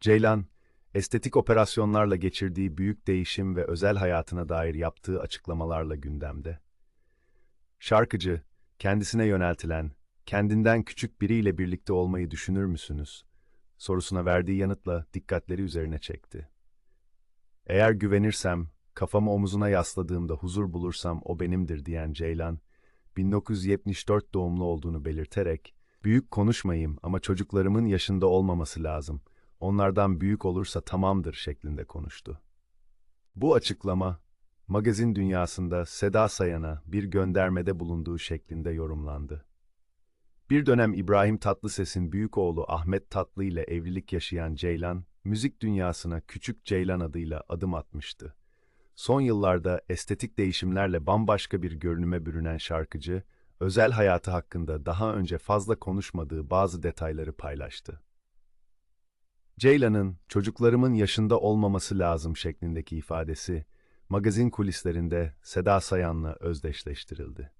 Ceylan, estetik operasyonlarla geçirdiği büyük değişim ve özel hayatına dair yaptığı açıklamalarla gündemde. Şarkıcı, kendisine yöneltilen, kendinden küçük biriyle birlikte olmayı düşünür müsünüz? sorusuna verdiği yanıtla dikkatleri üzerine çekti. Eğer güvenirsem, kafamı omuzuna yasladığımda huzur bulursam o benimdir diyen Ceylan, 1974 doğumlu olduğunu belirterek, büyük konuşmayayım ama çocuklarımın yaşında olmaması lazım, onlardan büyük olursa tamamdır şeklinde konuştu. Bu açıklama, magazin dünyasında Seda Sayan'a bir göndermede bulunduğu şeklinde yorumlandı. Bir dönem İbrahim Tatlıses'in büyük oğlu Ahmet Tatlı ile evlilik yaşayan Ceylan, müzik dünyasına Küçük Ceylan adıyla adım atmıştı. Son yıllarda estetik değişimlerle bambaşka bir görünüme bürünen şarkıcı, özel hayatı hakkında daha önce fazla konuşmadığı bazı detayları paylaştı. Ceylan'ın çocuklarımın yaşında olmaması lazım şeklindeki ifadesi, magazin kulislerinde Seda Sayan'la özdeşleştirildi.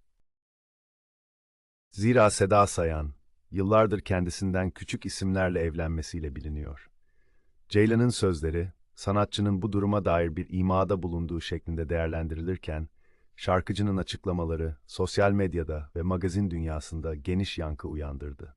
Zira Seda Sayan, yıllardır kendisinden küçük isimlerle evlenmesiyle biliniyor. Ceylan'ın sözleri, sanatçının bu duruma dair bir imada bulunduğu şeklinde değerlendirilirken, şarkıcının açıklamaları sosyal medyada ve magazin dünyasında geniş yankı uyandırdı.